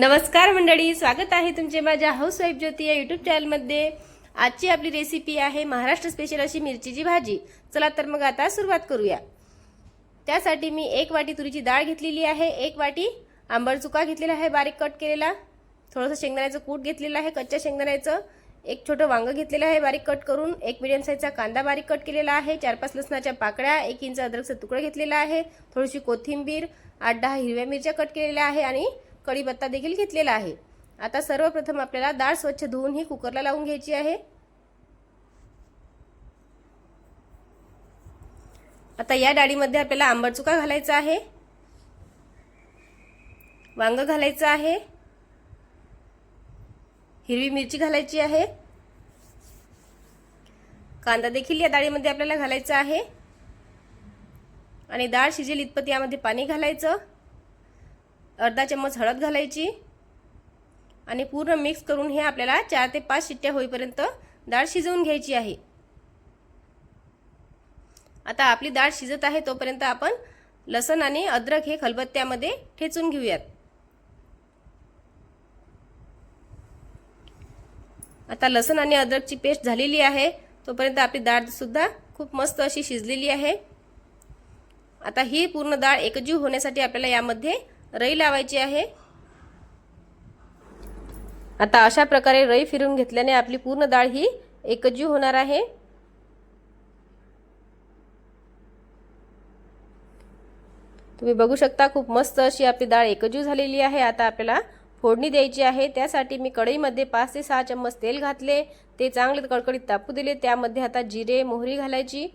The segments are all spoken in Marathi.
नमस्कार मंडळी स्वागत आहे तुमचे माझ्या हाऊस वाईफ ज्योती या युट्यूब चॅनलमध्ये आजची आपली रेसिपी आहे महाराष्ट्र स्पेशल अशी मिरचीची भाजी. चला तर मग आता सुरुवात करूया. त्यासाठी मी एक वाटी तुरीची डाळ घेतलेली आहे एक वाटी आंबट चुका घेतलेला आहे बारीक कट केलेला. थोडंसं शेंगदाण्याचं कूट घेतलेलं आहे कच्च्या शेंगदाण्याचं. एक छोटं वांगं घेतलेलं आहे बारीक कट करून. एक मिडियम साईजचा कांदा बारीक कट केलेला आहे चार पाच लसणाच्या पाकळ्या एक इंच अद्रकचा तुकडं घेतलेला आहे थोडीशी कोथिंबीर आठ दहा हिरव्या मिरच्या कट केलेल्या आहे आणि कढीपत्ता देखील घेतलेला आहे. आता सर्वप्रथम आपल्याला डाळ स्वच्छ धुवून ही कुकरला लावून घ्यायची आहे. आता या डाळीमध्ये आपल्याला आंबट चुका घालायचा आहे. वांग घालायचं आहे. हिरवी मिरची घालायची आहे. कांदा देखील या डाळीमध्ये आपल्याला घालायचा आहे. आणि डाळ शिजेल इतपत यामध्ये पाणी घालायचं. अर्धा चम्मच हळद घालायची आणि पूर्ण मिक्स करून हे आपल्याला चार ते पाच शिट्ट्या होईपर्यंत डाळ शिजवून घ्यायची आहे. आता आपली डाळ शिजत आहे तोपर्यंत आपण लसण आणि अद्रक हे खलबत्त्यामध्ये ठेचून घेऊयात. आता लसण आणि अद्रकची पेस्ट झालेली आहे. तोपर्यंत आपली डाळ सुद्धा खूप मस्त अशी शिजलेली आहे. आता ही पूर्ण डाळ एकजीव होण्यासाठी आपल्याला यामध्ये रई लावायची आहे. आता अशा प्रकारे रई फिरून घेतल्याने आपली पूर्ण डाळ ही एकजीव होणार आहे. तुम्ही बघू शकता खूप मस्त अशी आपली डाळ एकजीव झालेली आहे. आता आपल्याला फोडणी द्यायची आहे. त्यासाठी मी कढईमध्ये पाच ते सहा चम्मच तेल घातले. ते चांगले कडकडीत तापू दिले. त्यामध्ये आता जिरे मोहरी घालायची.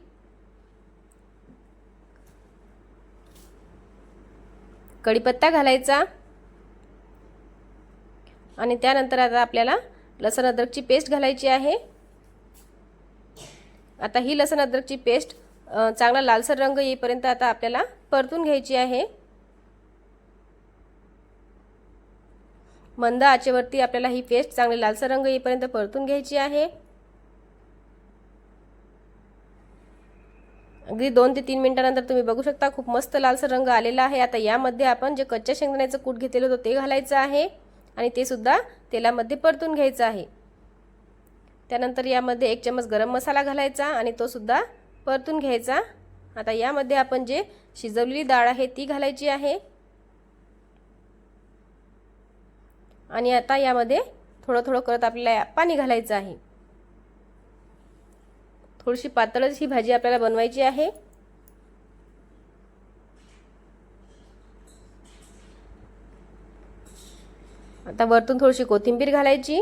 कढीपत्ता घालायचा. आणि त्यानंतर आता आपल्याला लसण अद्रकची पेस्ट घालायची आहे. आता ही लसण अद्रकची पेस्ट चांगला लालसर रंग येईपर्यंत आता आपल्याला परतून घ्यायची आहे. मंद आचेवरती आपल्याला ही पेस्ट चांगली लालसर रंग येईपर्यंत परतून घ्यायची आहे. अगदी दोन ते तीन मिनिटानंतर तुम्ही बघू शकता खूप मस्त लालसर रंग आलेला आहे. आता यामध्ये आपण जे कच्च्या शेंगदाण्याचं कूट घेतलेलं होतं ते घालायचं आहे. आणि ते सुद्धा तेलामध्ये परतून घ्यायचं आहे. त्यानंतर यामध्ये एक चम्मच गरम मसाला घालायचा आणि तो सुद्धा परतून घ्यायचा. आता यामध्ये आपण जे शिजवलेली डाळ आहे ती घालायची आहे. आणि आता यामध्ये थोडं थोडं करत आपल्याला पाणी घालायचं आहे. थोडीशी पातळच ही भाजी आपल्याला बनवायची आहे. आता वरतून थोडीशी कोथिंबीर घालायची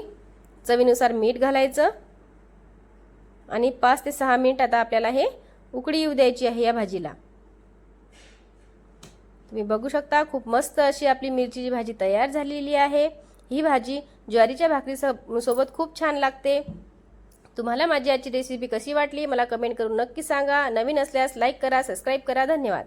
चवीनुसार मीठ घालायचं आणि पाच ते सहा मिनिट आता आपल्याला हे उकडी येऊ द्यायची आहे या भाजीला. तुम्ही बघू शकता खूप मस्त अशी आपली मिरचीची भाजी तयार झालेली आहे. ही भाजी ज्वारीच्या भाकरीसोबत खूप छान लागते. तुम्हाला माझी आजची रेसिपी कशी वाटली मला कमेंट करून नक्की सांगा. नवीन असल्यास लाईक करा सबस्क्राईब करा. धन्यवाद.